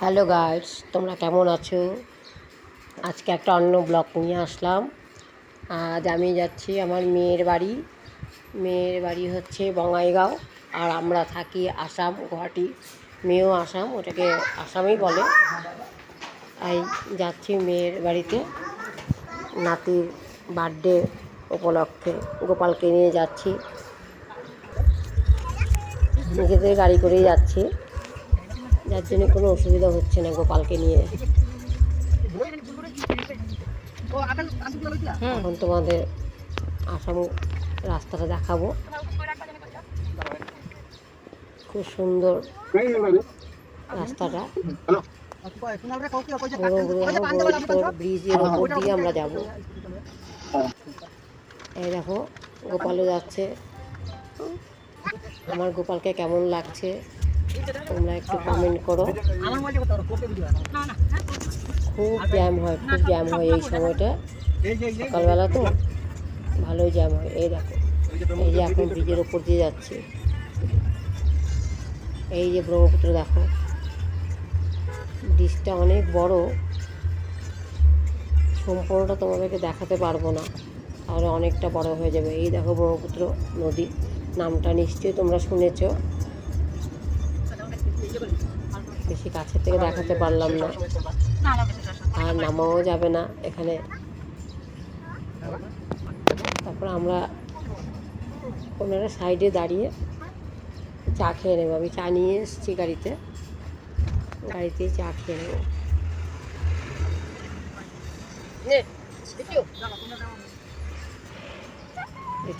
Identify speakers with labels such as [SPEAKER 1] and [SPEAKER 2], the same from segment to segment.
[SPEAKER 1] Hello guides তোমরা কেমন আছো? আজকে একটা অন্য ব্লগ নিয়ে আসলাম। আজ আমি যাচ্ছি আমার মেয়ের বাড়ি। মেয়ের বাড়ি হচ্ছে বঙ্গাইগাঁও আর আমরা থাকি আসাম, গুয়াহাটি। মেয়েও আসাম, ওটাকে আসামেই বলে। এই যাচ্ছি মেয়ের বাড়িতে। নাতির বার্থডে উপলক্ষে গোপালকে নিয়ে যাচ্ছি। নিজেদের গাড়ি করেই যাচ্ছি। যার জন্য কোনো অসুবিধা হচ্ছে না গোপালকে নিয়ে। এখন তোমাদের আসাম রাস্তাটা দেখাবো। খুব সুন্দর রাস্তাটা। দিয়ে আমরা যাব এই দেখো, গোপালও যাচ্ছে। আমার গোপালকে কেমন লাগছে? তোমরা একটু কমেন্ট করো। খুব জ্যাম হয়, খুব জ্যাম হয় এই সময়টা। সকালবেলা তো ভালোই জ্যাম হয়। এই দেখো, এই যে এখন ব্রিজের ওপর দিয়ে যাচ্ছে। এই যে ব্রহ্মপুত্র দেখো ব্রিজটা অনেক বড়। সম্পূর্ণটা তোমাদেরকে দেখাতে পারব না। তাহলে অনেকটা বড় হয়ে যাবে। এই দেখো ব্রহ্মপুত্র নদী, নামটা নিশ্চয়ই তোমরা শুনেছো। বেশি কাছের থেকে দেখাতে পারলাম না। আর নামাও যাবে না এখানে। তারপর আমরা একটা সাইডে দাঁড়িয়ে চা খেয়ে নেব। আমি চা নিয়ে এসেছি গাড়িতে। গাড়িতেই চা খেয়ে নেব।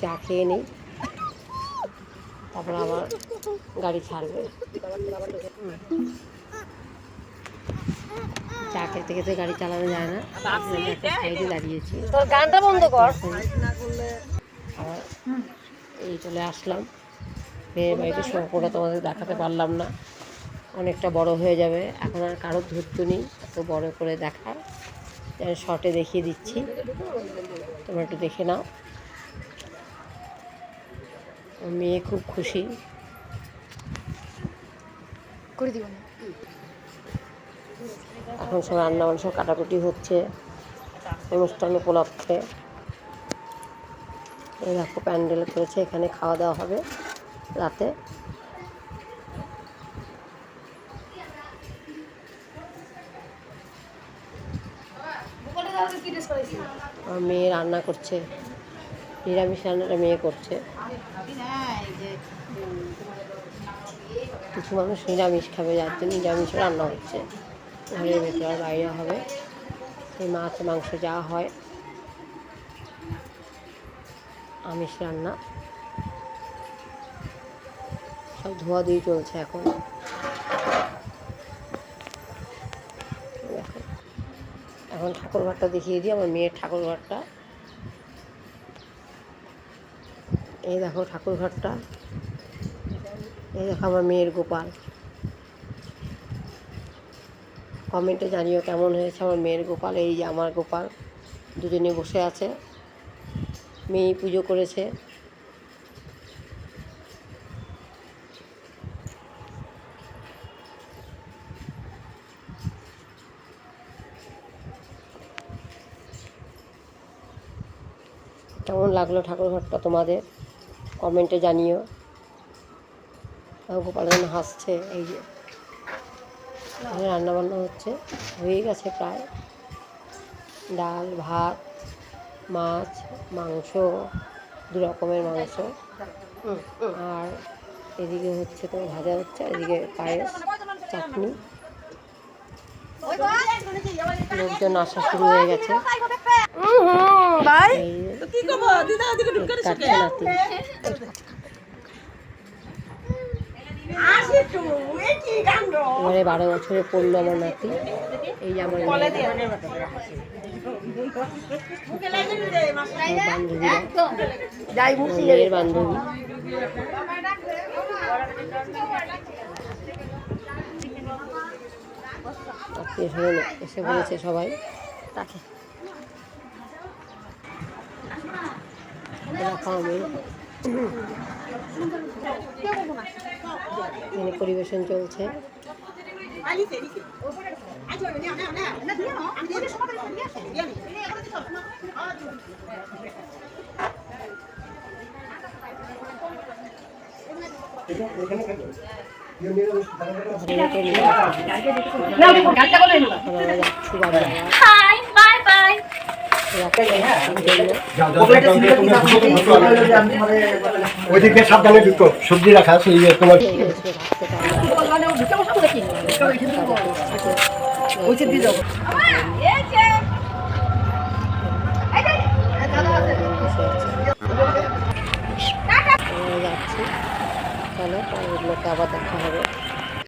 [SPEAKER 1] চা খেয়ে নিই। তারপর আবার গাড়ি ছাড়বে। চা খেতে খেতে গাড়ি চালানো যায় না। সাইডে দাঁড়িয়েছি।
[SPEAKER 2] গানটা বন্ধ কর।
[SPEAKER 1] আবার এই চলে আসলাম। মেয়ের বাড়িতে সম্পূর্ণ তোমাদের দেখাতে পারলাম না। অনেকটা বড় হয়ে যাবে। এখন আর কারোর ধৈর্য নেই এত বড় করে দেখার। যেন শর্টে দেখিয়ে দিচ্ছি। তোমরা একটু দেখে নাও। মেয়ে খুব খুশি।
[SPEAKER 2] করে দিব না।
[SPEAKER 1] এখন সব রান্না বান্না সব কাটাকুটি হচ্ছে অনুষ্ঠান উপলক্ষে। এই দেখো প্যান্ডেল করেছে এখানে খাওয়া দাওয়া হবে রাতে। মেয়ে রান্না করছে। নিরামিষ রান্নাটা মেয়ে করছে। কিছু মানুষ নিরামিষ খাবে, যার জন্য নিরামিষ রান্না হচ্ছে। ঘরের ভেতরে বাইরে হবে। এই মাছ, মাংস যা হয়। আমিষ রান্না। সব ধোয়াধুয়ি চলছে এখন। এখন ঠাকুর ঘরটা দেখিয়ে দিই, আমার মেয়ের ঠাকুর ঘরটা। এই দেখো ঠাকুর ঘরটা এই দেখো আমার মেয়ের গোপাল। কমেন্টে জানিও কেমন হয়েছে আমার মেয়ের গোপাল, এই যে আমার গোপাল। দুজনে বসে আছে। মেয়ে পুজো করেছে। কেমন লাগল ঠাকুর ঘরটা তোমাদের? কমেন্টে জানিও। গোপাল যেন হাসছে এই যে। রান্নাবান্না হচ্ছে হয়ে গেছে প্রায়। ডাল ভাত মাছ মাংস দু রকমের মাংস। আর এদিকে হচ্ছে তো ভাজা হচ্ছে এদিকে পায়েস চাটনি। লোকজন আসা শুরু হয়ে গেছে।
[SPEAKER 2] ভাই।
[SPEAKER 1] এই
[SPEAKER 2] কি করব দিদা দিকে ঢুকে
[SPEAKER 1] কাটছে নাতি
[SPEAKER 2] আসি তো এ কি কাণ্ড
[SPEAKER 1] এবারে বারো বছরে পড়ল আমার নাতি। এই আমার মেয়ের বান্ধবী। আত্মীয় স্বজন এসে বলেছে সবাই। তাকে আমি এখানে পরিবেশন চলছে। নিয়ে আমরা যাচ্ছি বাড়ি আবার
[SPEAKER 3] Bye, bye, bye.
[SPEAKER 4] ওইদিকে সাবধানে ঢুকো সবজি রাখা সেই তোমার
[SPEAKER 1] ওই চলো পরের